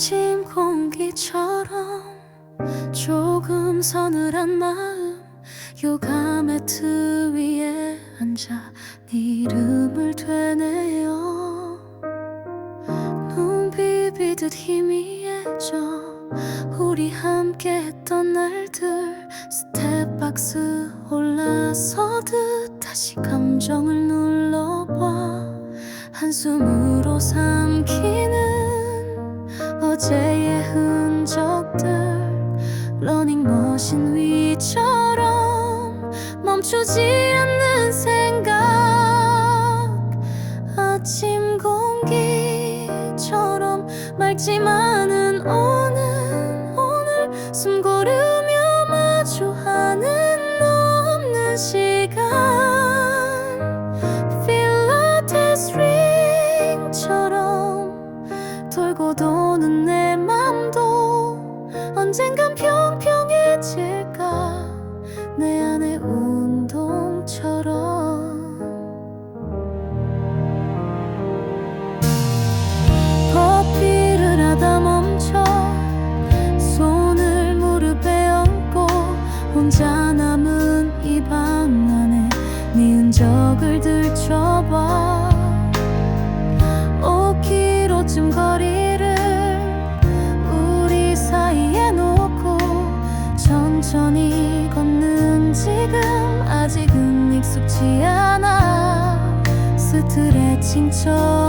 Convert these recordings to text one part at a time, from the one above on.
아침 공기처럼 조금 서늘한 마음 요가 매트 위에 앉아 네 이름을 되뇌어 눈 비비듯 희미해져 우리 함께 했던 날들 스텝박스 올라서듯 다시 감정을 눌러봐 한숨으로 삼키는 어제의 흔적들 러닝머신 위처럼 멈추지 않는 생각. 아침 공기처럼 맑지만은 흔적을 들춰봐. 5km쯤 거리를 우리 사이에 놓고 천천히 걷는 지금 아직은 익숙지 않아. 스트레칭처럼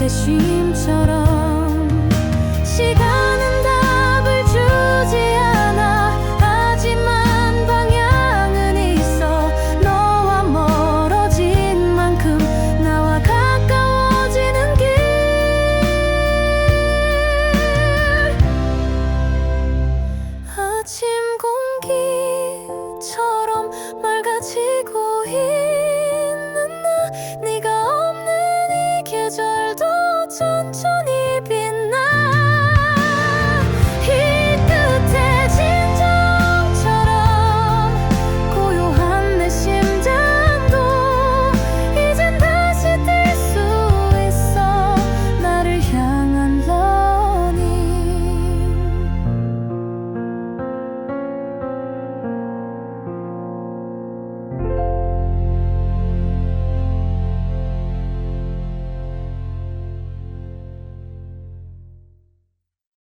끝에 쉼처럼 시간